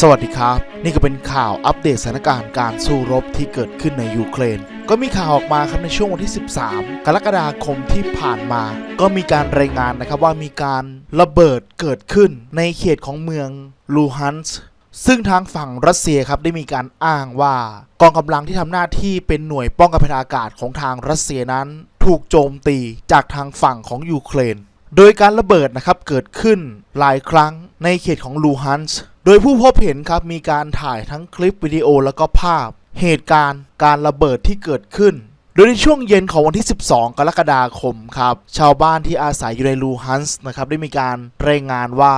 สวัสดีครับ นี่ก็เป็นข่าวอัปเดตสถานการณ์การสู้รบที่เกิดขึ้นในยูเครน ก็มีข่าวออกมาครับในช่วงวันที่ 13 กรกฎาคมที่ผ่านมา ก็มีการรายงานนะครับว่ามีการระเบิดเกิดขึ้นในเขตของเมืองลูฮันส์ซึ่งทางฝั่งรัสเซียครับได้มีการอ้างว่ากองกำลังที่ทำหน้าที่เป็นหน่วยป้องกันภัยอากาศของทางรัสเซียนั้น ถูกโจมตีจากทางฝั่งของยูเครน โดยการระเบิดนะครับเกิดขึ้นหลายครั้งในเขตของลูฮันส์ โดยผู้พบเห็นครับมีการถ่ายทั้งคลิปวิดีโอแล้วก็ภาพ เหตุการณ์การระเบิดที่เกิดขึ้น โดยในช่วงเย็นของวันที่ 12 กรกฎาคมครับชาวบ้านที่อาศัยอยู่ในลูฮันส์นะครับได้มีการรายงานว่า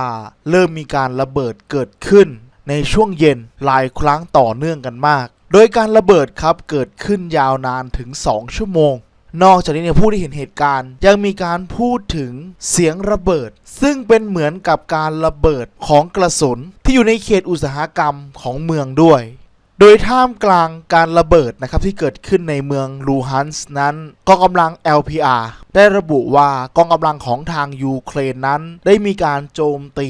เริ่มมีการระเบิดเกิดขึ้น ในช่วงเย็นหลายครั้งต่อเนื่องกันมาก โดยการระเบิดครับเกิดขึ้นยาวนานถึง 2 ชั่วโมง นอกจากนี้เนี่ยผู้ที่เห็นเหตุการณ์ ยังมีการพูดถึงเสียงระเบิด ซึ่งเป็นเหมือนกับการระเบิดของกระสุนที่อยู่ในเขตอุตสาหกรรมของเมืองด้วย โดยท่ามกลางการระเบิดนะครับที่เกิดขึ้นในเมืองลูฮันส์นั้นกองกำลัง LPR ได้ระบุว่ากองกำลังของทางยูเครนนั้น ได้มีการโจมตี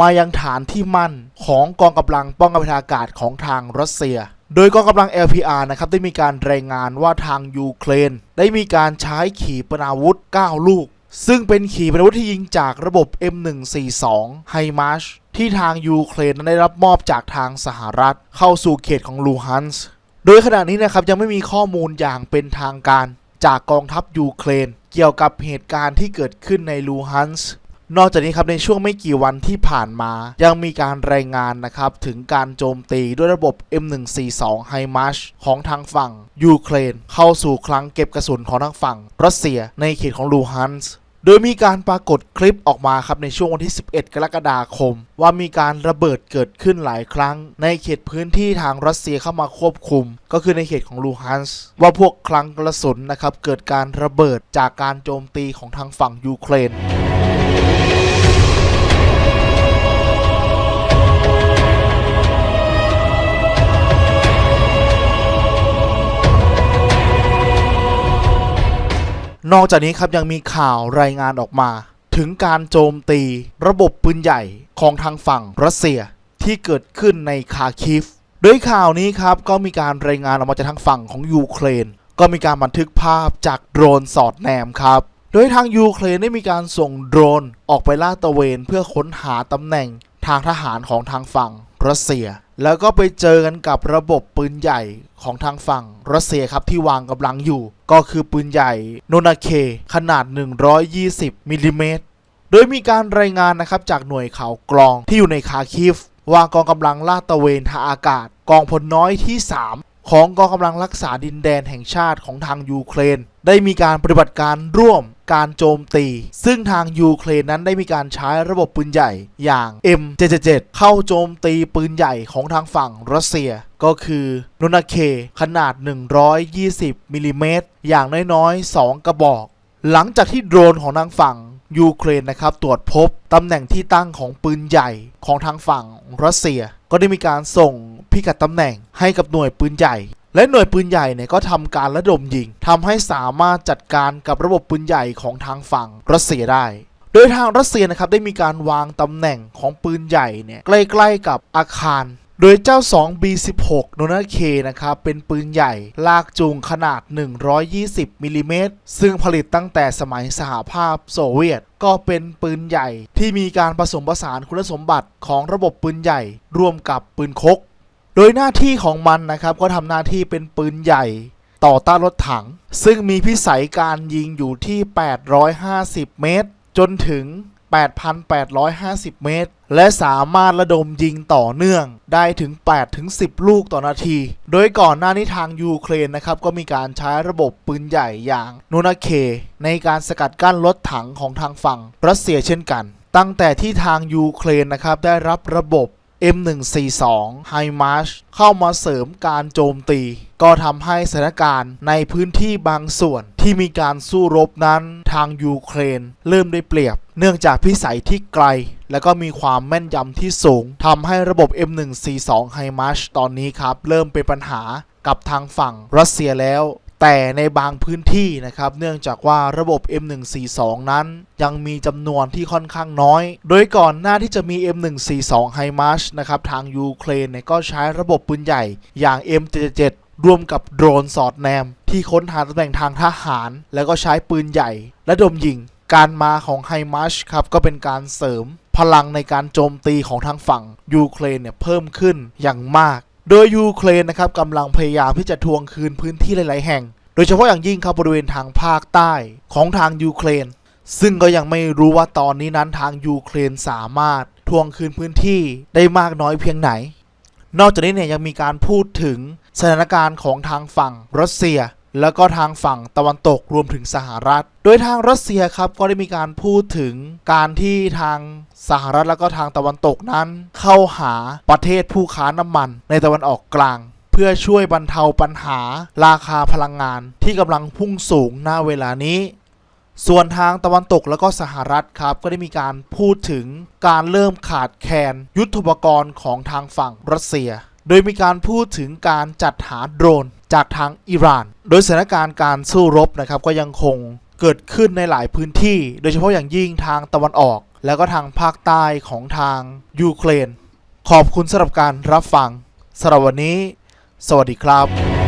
มายังฐานที่มั่นของกองกำลังป้องกันทางอากาศของทางรัสเซีย โดยกองกำลัง LPR นะครับได้มีการรายงานว่าทางยูเครน ได้มีการใช้ขีปนาวุธ 9 ลูก ซึ่งเป็นขีปนาวุธที่ยิงจากระบบ M142 ไฮมาชที่ทางยูเครนนั้นได้รับมอบจากทางสหรัฐ เข้าสู่เขตของลูฮันส์โดยขณะนี้นะครับยังไม่มีข้อมูลอย่างเป็นทางการ จากกองทัพยูเครน เกี่ยวกับเหตุการณ์ที่เกิดขึ้นในลูฮันส์ นอกจากนี้ครับในช่วงไม่กี่วันที่ผ่านมา ยังมีการรายงานนะครับถึงการโจมตีด้วยระบบ M142 h i m a r s ของทางฝั่ง ยูเครน เข้าสู่คลังเก็บกระสุนของทางฝั่ง รัสเซียในเขตของลูฮันส์โดยมีการปรากฏคลิปออกมาครับในช่วงวันที่ 11 กรกฎาคม ว่ามีการระเบิดเกิดขึ้นหลายครั้ง ในเขตพื้นที่ทางรัสเซียเข้ามาควบคุม ก็คือในเขตของลูฮันส์ว่าพวกคลังกระสุนนะครับเกิดการระเบิดจากการโจมตีของทางฝั่งยูเครน นอกจากนี้ครับยังมีข่าวรายงานออกมา ถึงการโจมตีระบบปืนใหญ่ของทางฝั่งรัสเซียที่เกิดขึ้นในคาคิฟโดยข่าวนี้ครับก็มีการรายงานออกมาจากทางฝั่งของยูเครน ก็มีการบันทึกภาพจากโดรนสอดแนมครับ โดยทางยูเครนได้มีการส่งโดรนออกไปลาดตระเวนเพื่อค้นหาตำแหน่งทางทหารของทางฝั่งรัสเซีย แล้วก็ไปเจอกันกับระบบปืนใหญ่ของทางฝั่งรัสเซียครับที่วางกำลังอยู่ ก็คือปืนใหญ่โนนาเคขนาด 120มิลลิเมตรโดยมีการรายงานนะครับจากหน่วยข่าวกรองที่อยู่ในคาคิฟวางกองกำลังลาดตระเวนทางอากาศ กองพลน้อยที่ 3 ของกองกำลังรักษาดินแดนแห่งชาติของทางยูเครน ได้มีการปฏิบัติการร่วมการโจมตี ซึ่งทางยูเครนนั้นได้มีการใช้ระบบปืนใหญ่อย่าง M777 เข้าโจมตีปืนใหญ่ของทางฝั่งรัสเซีย ก็คือโนนาเคขนาด 120มิลลิเมตรอย่างน้อยๆ 2 กระบอก หลังจากที่โดรนของทางฝั่งยูเครนนะครับตรวจพบตำแหน่งที่ตั้งของปืนใหญ่ของทางฝั่งรัสเซีย ก็ได้มีการส่งพิกัดตำแหน่งให้กับหน่วยปืนใหญ่ และหน่วยปืนใหญ่เนี่ยก็ทำการระดมยิงทำให้สามารถจัดการกับระบบปืนใหญ่ของทางฝั่งรัสเซียได้ โดยทางรัสเซียนะครับได้มีการวางตำแหน่งของปืนใหญ่เนี่ยใกล้ๆกับอาคารโดยเจ้า 2B16 โนนาเคนะครับ เป็นปืนใหญ่ ลากจูงขนาด 120มิลลิเมตร ซึ่งผลิตตั้งแต่สมัยสหภาพโซเวียต ก็เป็นปืนใหญ่ที่มีการผสมผสานคุณสมบัติของระบบปืนใหญ่ ร่วมกับปืนคก โดยหน้าที่ของมันนะครับก็ทำหน้าที่เป็นปืนใหญ่ต่อต้านรถถัง ซึ่งมีพิสัยการยิงอยู่ที่ 850 เมตร จนถึง 8,850 เมตร และสามารถระดมยิงต่อเนื่องได้ถึง 8 ถึง 10 ลูกต่อนาที โดยก่อนหน้านี้ทางยูเครนนะครับ ก็มีการใช้ระบบปืนใหญ่อย่างโนนาเค ในการสกัดกั้นรถถังของทางฝั่งรัสเซียเช่นกัน ตั้งแต่ที่ทางยูเครนนะครับได้รับระบบ M142 h i m a r s h เข้ามาเสริมการโจมตี ก็ทำให้สถานการณ์ในพื้นที่บางส่วนที่มีการสู้รบนั้นทางยูเครน เริ่มได้เปรียบ เนื่องจากพิสัยที่ไกล และก็มีความแม่นยำที่สูงทำให้ระบบ M142 h i m a r s h ตอนนี้ครับ เริ่มเป็นปัญหากับทางฝั่งรัสเซียแล้ว แต่ในบางพื้นที่นะครับเนื่องจากว่าระบบ M142 นั้น ยังมีจำนวนที่ค่อนข้างน้อย โดยก่อนหน้าที่จะมี M142 HIMARS นะครับทางยูเครนเนี่ยก็ใช้ระบบปืนใหญ่อย่าง M777 รวมกับโดรนสอดแนม ที่ค้นหาตำแหน่งทางทหาร แล้วก็ใช้ปืนใหญ่ และดมยิง การมาของไฮมัชครับ ก็เป็นการเสริมพลังในการโจมตีของทางฝั่งยูเครนเนี่ยเพิ่มขึ้นอย่างมาก โดยยูเครนนะครับกำลังพยายามที่จะทวงคืนพื้นที่หลาย ๆ แห่ง โดยเฉพาะอย่างยิ่งครับบริเวณทางภาคใต้ของทางยูเครน ซึ่งก็ยังไม่รู้ว่าตอนนี้นั้นทางยูเครนสามารถทวงคืนพื้นที่ได้มากน้อยเพียงไหน นอกจากนี้เนี่ยยังมีการพูดถึงสถานการณ์ของทางฝั่งรัสเซีย แล้วก็ทางฝั่งตะวันตกรวมถึงสหรัฐ โดยทางรัสเซียครับก็ได้มีการพูดถึงการที่ทางสหรัฐแล้วก็ทางตะวันตกนั้น เข้าหาประเทศผู้ค้าน้ำมันในตะวันออกกลาง เพื่อช่วยบรรเทาปัญหาราคาพลังงานที่กำลังพุ่งสูงณเวลานี้ ส่วนทางตะวันตกแล้วก็สหรัฐครับก็ได้มีการพูดถึงการเริ่มขาดแคลนยุทธปกรณ์ของทางฝั่งรัสเซีย โดยมีการพูดถึงการจัดหาโดรนจากทางอิหร่าน โดยสถานการณ์การสู้รบนะครับก็ยังคงเกิดขึ้นในหลายพื้นที่ โดยเฉพาะอย่างยิ่งทางตะวันออก แล้วก็ทางภาคใต้ของทางยูเครน ขอบคุณสำหรับการรับฟังสำหรับวันนี้ สวัสดีครับ